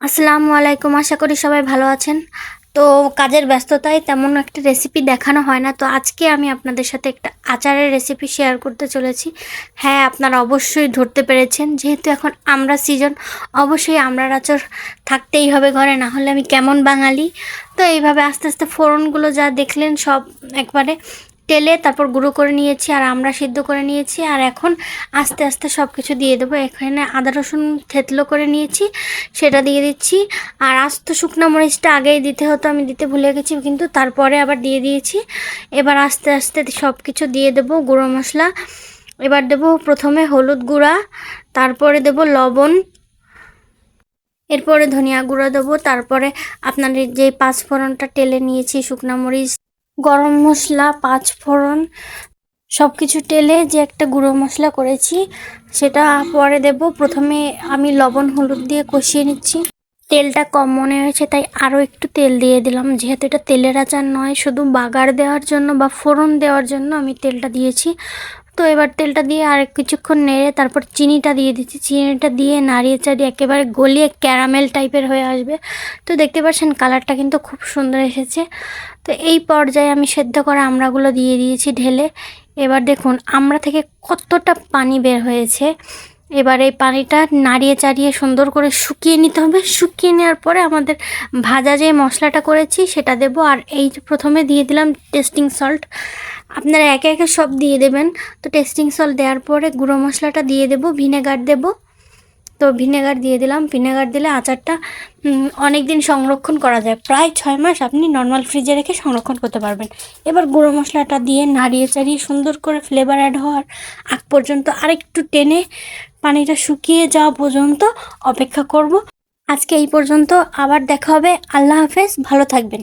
আসসালামু আলাইকুম, আশা করি সবাই ভালো আছেন। তো কাজের ব্যস্ততায় তেমন একটা রেসিপি দেখানো হয় না। তো আজকে আমি আপনাদের সাথে একটা আচারের রেসিপি শেয়ার করতে চলেছি। হ্যাঁ আপনারা অবশ্যই ধরতে পেরেছেন। যেহেতু এখন আমরা সিজন অবশ্যই আমরার আচার থাকতেই হবে ঘরে, না হলে আমি কেমন বাঙালি? তো এইভাবে আস্তে আস্তে ফোড়নগুলো যা দেখলেন সব একবারে তেলে তারপর গুঁড়ো করে নিয়েছি, আর আমরা সিদ্ধ করে নিয়েছি, আর এখন আস্তে আস্তে সব কিছু দিয়ে দেবো। এখানে আদা রসুন থেতলো করে নিয়েছি, সেটা দিয়ে দিচ্ছি। আর আস্ত শুকনো মরিচটা আগেই দিতে হতো, আমি দিতে ভুলে গেছি, কিন্তু তারপরে আবার দিয়ে দিয়েছি। এবার আস্তে আস্তে সব কিছু দিয়ে দেবো গুঁড়ো মশলা। এবার দেবো প্রথমে হলুদ গুঁড়া, তারপরে দেবো লবণ, এরপরে ধনিয়া গুঁড়ো দেবো, তারপরে আপনাদের যে পাঁচ ফোড়নটা টেলে নিয়েছি শুকনো মরিচ গরম মশলা, পাঁচ ফোড়ন সব কিছু টেলে যে একটা গুঁড়ো মশলা করেছি, সেটা পরে দেব। প্রথমে আমি লবণ, হলুদ দিয়ে কষিয়ে নিচ্ছি। তেলটা কম মনে হয়েছে, তাই আরও একটু তেল দিয়ে দিলাম। যেহেতু এটা তেলের আচার নয়, শুধু বাগার দেওয়ার জন্য বা ফোড়ন দেওয়ার জন্য আমি তেলটা দিয়েছি। তো এবার তেলটা দিয়ে আর কিছুক্ষণ নেড়ে তারপর চিনিটা দিয়ে দিচ্ছি। চিনিটা দিয়ে নাড়িয়ে চাড়িয়ে একেবারে গলিয়ে ক্যারামেল টাইপের হয়ে আসবে। তো দেখতে পাচ্ছেন কালারটা কিন্তু খুব সুন্দর এসেছে। তো এই পর্যায়ে আমি সেদ্ধ করা আমড়াগুলো দিয়ে দিয়েছি ঢেলে। এবার দেখুন, আমড়া থেকে কতটা পানি বের হয়েছে। এবার এই পানিটা নাড়িয়ে চাড়িয়ে সুন্দর করে শুকিয়ে নিতে হবে। শুকিয়ে নেওয়ার পরে আমাদের ভাজা যে মশলাটা করেছি সেটা দেব। আর এই প্রথমে দিয়ে দিলাম টেস্টিং সল্ট আপনারা একে একে সব দিয়ে দেবেন। তো টেস্টিং সল্ট দেওয়ার পরে গুঁড়ো মশলাটা দিয়ে দেব ভিনেগার দেব। তো ভিনেগার দিয়ে দিলাম। ভিনেগার দিলে আচারটা অনেক দিন সংরক্ষণ করা যায়। প্রায় ছয় মাস আপনি নর্মাল ফ্রিজে রেখে সংরক্ষণ করতে পারবেন। এবার গুঁড়ো মশলাটা দিয়ে নাড়িয়ে চাড়িয়ে সুন্দর করে ফ্লেভার অ্যাড হওয়ার আগ পর্যন্ত আরেকটু টেনে পানিটা শুকিয়ে যাওয়া পর্যন্ত অপেক্ষা করব। আজকে এই পর্যন্ত আবার দেখা হবে। আল্লাহ হাফেজ। ভালো থাকবেন।